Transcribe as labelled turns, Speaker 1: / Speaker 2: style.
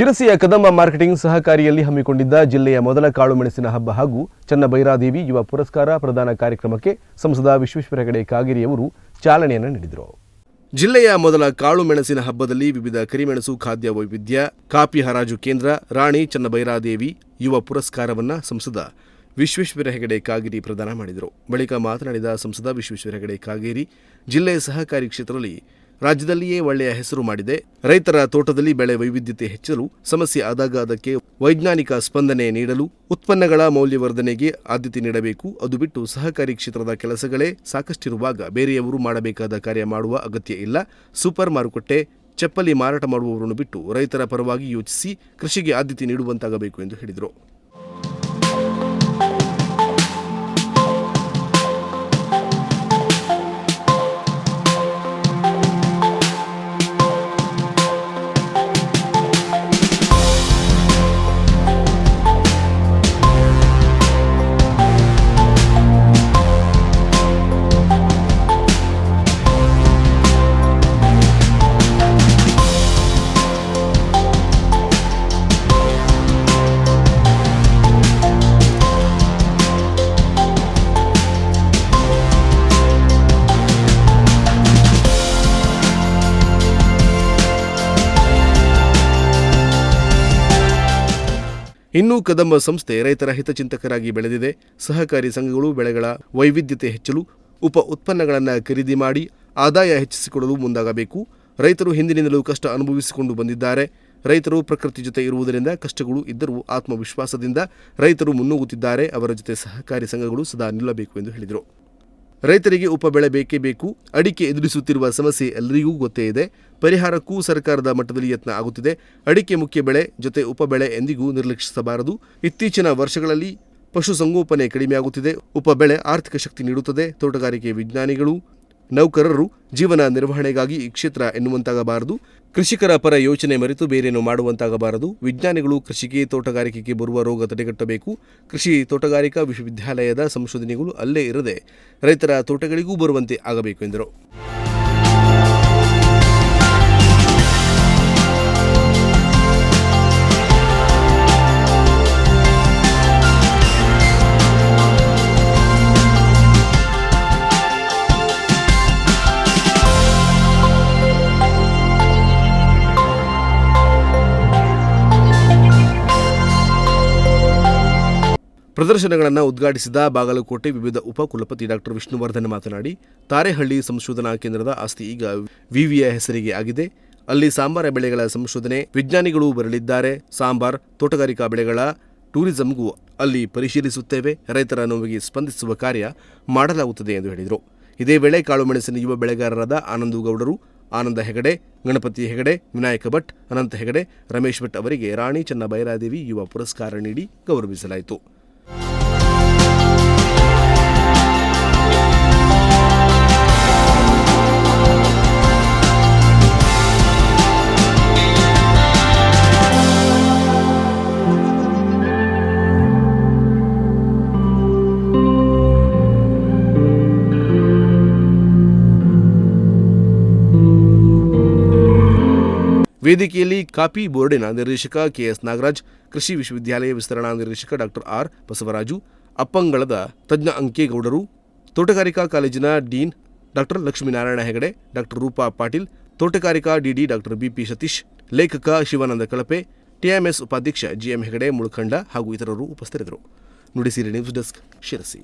Speaker 1: ಶಿರಸಿಯ Kadamba marketing ಸಹಕಾರಿಯಲ್ಲಿ ಹಮ್ಮಿಕೊಂಡಿದ್ದ ಜಿಲ್ಲೆಯ ಮೊದಲ ಕಾಳು ಮೆಣಸಿನ ಹಬ್ಬ ಹಾಗೂ ಚನ್ನಬೈರಾದೇವಿ ಯುವ ಪುರಸ್ಕಾರ ಪ್ರದಾನ ಕಾರ್ಯಕ್ರಮಕ್ಕೆ ಸಂಸದ ವಿಶ್ವೇಶ್ವರ ಹೆಗಡೆ ಕಾಗೇರಿಯವರು ಚಾಲನೆಯನ್ನು ನೀಡಿದರು. ಜಿಲ್ಲೆಯ ಮೊದಲ ಕಾಳು ಮೆಣಸಿನ ಹಬ್ಬದಲ್ಲಿ ವಿವಿಧ ಕರಿಮೆಣಸು ಖಾದ್ಯ ವೈವಿಧ್ಯ, ಕಾಪಿ ಹರಾಜು ಕೇಂದ್ರ, ರಾಣಿ ಚನ್ನಬೈರಾದೇವಿ ಯುವ ಪುರಸ್ಕಾರವನ್ನು ಸಂಸದ ವಿಶ್ವೇಶ್ವರ ಹೆಗಡೆ ಕಾಗೇರಿ ಪ್ರದಾನ ಮಾಡಿದರು. ಬಳಿಕ ಮಾತನಾಡಿದ ಸಂಸದ ವಿಶ್ವೇಶ್ವರ ಹೆಗಡೆ ಕಾಗೇರಿ ಜಿಲ್ಲೆಯ ಸಹಕಾರಿ ಕ್ಷೇತ್ರದಲ್ಲಿ ರಾಜ್ಯದಲ್ಲಿಯೇ ಒಳ್ಳೆಯ ಹೆಸರು ಮಾಡಿದೆ. ರೈತರ ತೋಟದಲ್ಲಿ ಬೆಳೆ ವೈವಿಧ್ಯತೆ ಹೆಚ್ಚಲು ಸಮಸ್ಯೆ ಆದಾಗ ಅದಕ್ಕೆ ವೈಜ್ಞಾನಿಕ ಸ್ಪಂದನೆ ನೀಡಲು, ಉತ್ಪನ್ನಗಳ ಮೌಲ್ಯವರ್ಧನೆಗೆ ಆದ್ಯತೆ ನೀಡಬೇಕು. ಅದು ಬಿಟ್ಟು ಸಹಕಾರಿ ಕ್ಷೇತ್ರದ ಕೆಲಸಗಳೇ ಸಾಕಷ್ಟಿರುವಾಗ ಬೇರೆಯವರು ಮಾಡಬೇಕಾದ ಕಾರ್ಯ ಮಾಡುವ ಅಗತ್ಯ ಇಲ್ಲ. ಸೂಪರ್ ಮಾರುಕಟ್ಟೆ, ಚಪ್ಪಲಿ ಮಾರಾಟ ಮಾಡುವವರನ್ನು ಬಿಟ್ಟು ರೈತರ ಪರವಾಗಿ ಯೋಚಿಸಿ ಕೃಷಿಗೆ ಆದ್ಯತೆ ನೀಡುವಂತಾಗಬೇಕು ಎಂದು ಹೇಳಿದರು. ಇನ್ನು ಕದಂಬ ಸಂಸ್ಥೆ ರೈತರ ಹಿತಚಿಂತಕರಾಗಿ ಬೆಳೆದಿದೆ. ಸಹಕಾರಿ ಸಂಘಗಳು ಬೆಳೆಗಳ ವೈವಿಧ್ಯತೆ ಹೆಚ್ಚಲು ಉಪ ಉತ್ಪನ್ನಗಳನ್ನು ಖರೀದಿ ಮಾಡಿ ಆದಾಯ ಹೆಚ್ಚಿಸಿಕೊಡಲು ಮುಂದಾಗಬೇಕು. ರೈತರು ಹಿಂದಿನಿಂದಲೂ ಕಷ್ಟ ಅನುಭವಿಸಿಕೊಂಡು ಬಂದಿದ್ದಾರೆ. ರೈತರು ಪ್ರಕೃತಿ ಜೊತೆ ಇರುವುದರಿಂದ ಕಷ್ಟಗಳು ಇದ್ದರೂ ಆತ್ಮವಿಶ್ವಾಸದಿಂದ ರೈತರು ಮುನ್ನುಗ್ಗುತ್ತಿದ್ದಾರೆ ಅವರ ಜೊತೆ ಸಹಕಾರಿ ಸಂಘಗಳು ಸದಾ ನಿಲ್ಲಬೇಕು ಎಂದು ಹೇಳಿದರು. ರೈತರಿಗೆ ಉಪಬೆಳೆ ಬೇಕೇ ಬೇಕು, ಅಡಿಕೆ ಎದುರಿಸುತ್ತಿರುವ ಸಮಸ್ಯೆ ಎಲ್ಲರಿಗೂ ಗೊತ್ತೇ ಇದೆ. ಪರಿಹಾರಕ್ಕೂ ಸರ್ಕಾರದ ಮಟ್ಟದಲ್ಲಿ ಯತ್ನ ಆಗುತ್ತಿದೆ. ಅಡಿಕೆ ಮುಖ್ಯ ಬೆಳೆ ಜೊತೆ ಉಪಬೆಳೆ ಎಂದಿಗೂ ನಿರ್ಲಕ್ಷಿಸಬಾರದು. ಇತ್ತೀಚಿನ ವರ್ಷಗಳಲ್ಲಿ ಪಶುಸಂಗೋಪನೆ ಕಡಿಮೆಯಾಗುತ್ತಿದೆ. ಉಪಬೆಳೆ ಆರ್ಥಿಕ ಶಕ್ತಿ ನೀಡುತ್ತದೆ. ತೋಟಗಾರಿಕೆ ವಿಜ್ಞಾನಿಗಳು ನೌಕರರು ಜೀವನ ನಿರ್ವಹಣೆಗಾಗಿ ಈ ಕ್ಷೇತ್ರ ಎನ್ನುವಂತಾಗಬಾರದು. ಕೃಷಿಕರ ಪರ ಯೋಚನೆ ಮರೆತು ಬೇರೇನು ಮಾಡುವಂತಾಗಬಾರದು. ವಿಜ್ಞಾನಿಗಳು ಕೃಷಿಗೆ ತೋಟಗಾರಿಕೆಗೆ ಬರುವ ರೋಗ ತಡೆಗಟ್ಟಬೇಕು. ಕೃಷಿ ತೋಟಗಾರಿಕಾ ವಿಶ್ವವಿದ್ಯಾಲಯದ ಸಂಶೋಧನೆಗಳು ಅಲ್ಲೇ ಇರದೆ ರೈತರ ತೋಟಗಳಿಗೂ ಬರುವಂತೆ ಆಗಬೇಕು ಎಂದರು. ಪ್ರದರ್ಶನಗಳನ್ನು ಉದ್ಘಾಟಿಸಿದ ಬಾಗಲಕೋಟೆ ವಿವಿಧ ಉಪಕುಲಪತಿ ಡಾಕ್ಟರ್ ವಿಷ್ಣುವರ್ಧನ್ ಮಾತನಾಡಿ, ತಾರೆಹಳ್ಳಿ ಸಂಶೋಧನಾ ಕೇಂದ್ರದ ಆಸ್ತಿ ಈಗ ವಿವಿಯ ಹೆಸರಿಗೆ ಆಗಿದೆ. ಅಲ್ಲಿ ಸಾಂಬಾರ ಬೆಳೆಗಳ ಸಂಶೋಧನೆ, ವಿಜ್ಞಾನಿಗಳು ಬರಲಿದ್ದಾರೆ. ಸಾಂಬಾರ್, ತೋಟಗಾರಿಕಾ ಬೆಳೆಗಳ ಟೂರಿಸಂಗೂ ಅಲ್ಲಿ ಪರಿಶೀಲಿಸುತ್ತೇವೆ. ರೈತರ ನೋವಿಗೆ ಸ್ಪಂದಿಸುವ ಕಾರ್ಯ ಮಾಡಲಾಗುತ್ತದೆ ಎಂದು ಹೇಳಿದರು. ಇದೇ ವೇಳೆ ಕಾಳುಮೆಣಸಿನ ಯುವ ಬೆಳೆಗಾರರಾದ ಆನಂದು ಗೌಡರು, ಆನಂದ ಹೆಗಡೆ, ಗಣಪತಿ ಹೆಗಡೆ, ವಿನಾಯಕ ಭಟ್, ಅನಂತ ಹೆಗಡೆ, ರಮೇಶ್ ಭಟ್ ಅವರಿಗೆ ರಾಣಿ ಚೆನ್ನಬೈರಾದೇವಿ ಯುವ ಪುರಸ್ಕಾರ ನೀಡಿ ಗೌರವಿಸಲಾಯಿತು. ವೇದಿಕೆಯಲ್ಲಿ ಕಾಪಿ ಬೋರ್ಡಿನ ನಿರ್ದೇಶಕ ಕೆಎಸ್ ನಾಗರಾಜ್, ಕೃಷಿ ವಿಶ್ವವಿದ್ಯಾಲಯ ವಿಸ್ತರಣಾ ನಿರ್ದೇಶಕ ಡಾಕ್ಟರ್ ಆರ್ ಬಸವರಾಜು, ಅಪ್ಪಂಗಳದ ತಜ್ಞ ಅಂಕೇಗೌಡರು, ತೋಟಗಾರಿಕಾ ಕಾಲೇಜಿನ dean doctor Lakshminarayana Hegde doctor Roopa Patil, ತೋಟಗಾರಿಕಾ ಡಿಡಿ ಡಾಕ್ಟರ್ ಬಿಪಿ ಸತೀಶ್, ಲೇಖಕ ಶಿವಾನಂದ ಕಳಪೆ, ಟಿಎಂಎಸ್ ಉಪಾಧ್ಯಕ್ಷ ಜಿಎಂ ಹೆಗಡೆ, ಮುಳ್ಖಂಡ ಹಾಗೂ ಇತರರು ಉಪಸ್ಥಿತರಿದ್ದರು. Nudisiri news desk Sirsi.